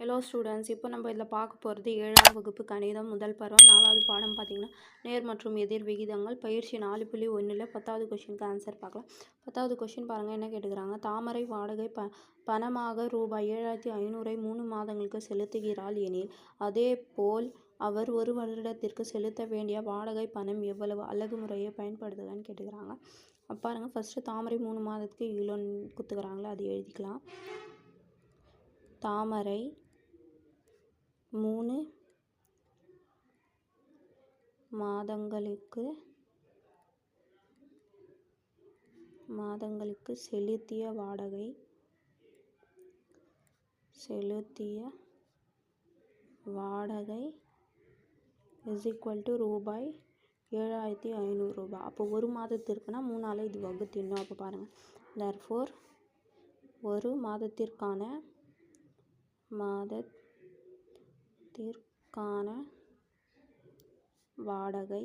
Hello students இப்போ நம்ம இதில் பார்க்க போகிறது ஏழாம் வகுப்பு கணிதம் முதல் பருவம். நாலாவது பாடம் பார்த்தீங்கன்னா நேர் மற்றும் எதிர் விகிதங்கள். பயிற்சி நாலு புள்ளி ஒன்றில் பத்தாவது கொஷினுக்கு ஆன்சர் பார்க்கலாம். பத்தாவது கொஷின் பாருங்கள் என்ன கேட்டுக்கிறாங்க? தாமரை வாடகை ப பணமாக ரூபாய் ஏழாயிரத்தி ஐநூறை மூணு மாதங்களுக்கு செலுத்துகிறாள் எனில் அதே போல் அவர் ஒரு வருடத்திற்கு செலுத்த வேண்டிய வாடகை பணம் எவ்வளவு அழகு முறையை பயன்படுத்துகிறான்னு கேட்டுக்கிறாங்க. பாருங்கள் ஃபஸ்ட்டு தாமரை மூணு மாதத்துக்கு இவ்வளோன்னு குத்துக்கிறாங்களே அது எழுதிக்கலாம். தாமரை மூணு மாதங்களுக்கு மாதங்களுக்கு செலுத்திய வாடகை செலுத்திய வாடகை இஸ் ஈக்குவல் டு ரூபாய் ஏழாயிரத்தி ஐநூறுரூபா அப்போ ஒரு மாதத்திற்குனா மூணால் இது வகுத்திடணும் அப்போ பாருங்கள் தர்ஃபோர் ஒரு மாதத்திற்கான மாத மாதத்திற்கான வாடகை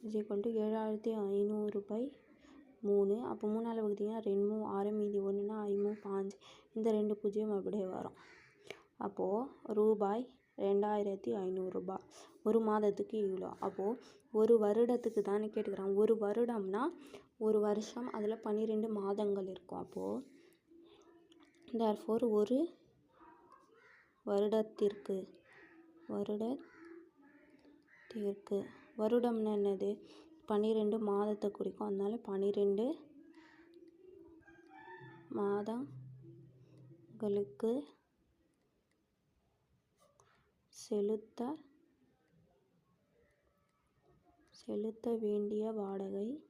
இஸ் ஏழாயிரத்தி ஐநூறு பை மூணு. அப்போ மூணால் வகுத்தீங்கன்னா ரெண்டு மூணு ஆறு மீதி ஒன்றுனா ஐமூ பாஞ்சு. இந்த ரெண்டு பூஜ்ஜியம் அப்படியே வரும். அப்போது ரூபாய் ரெண்டாயிரத்தி ஐநூறுரூபா ஒரு மாதத்துக்கு இவ்வளோ. அப்போது ஒரு வருடத்துக்கு தானே கேட்டுக்கிறாங்க. ஒரு வருடம்னா ஒரு வருஷம் அதில் பன்னிரெண்டு மாதங்கள் இருக்கும். அப்போது தேர்ஃபோர் ஒரு வருடத்திற்கு வருடத்திற்கு. வருடம்னா என்னது? பன்னிரெண்டு மாதத்தை குறிக்கும். அதனால பன்னிரெண்டு மாதங்களுக்கு செலுத்த செலுத்த வேண்டிய வாடகை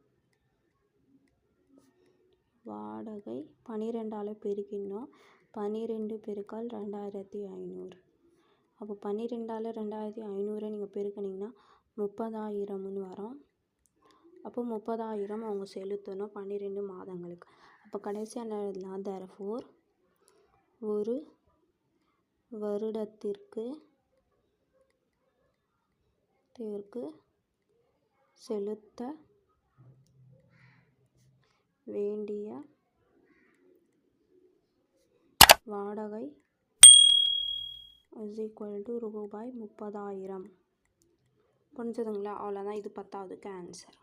வாடகை பன்னிரெண்டால் பெருகினோம் பன்னிரெண்டு பெருக்கால் ரெண்டாயிரத்தி ஐநூறு. அப்போ பன்னிரெண்டால் ரெண்டாயிரத்தி ஐநூறை நீங்கள் பெருக்குனிங்கன்னா முப்பதாயிரம்னு வரும். அப்போ முப்பதாயிரம் அவங்க செலுத்தணும் பன்னிரெண்டு மாதங்களுக்கு. அப்போ கடைசியாக என்ன எழுதலாம் தரஃபோர் ஒரு வருடத்திற்கு தேர்க்கு செலுத்த வேண்டிய வாடகை இஸ் ஈக்குவல் டு ரூபாய் முப்பதாயிரம். புரிஞ்சதுங்களா? அவ்வளோதான் இது பத்தாவதுக்கு ஆன்சர்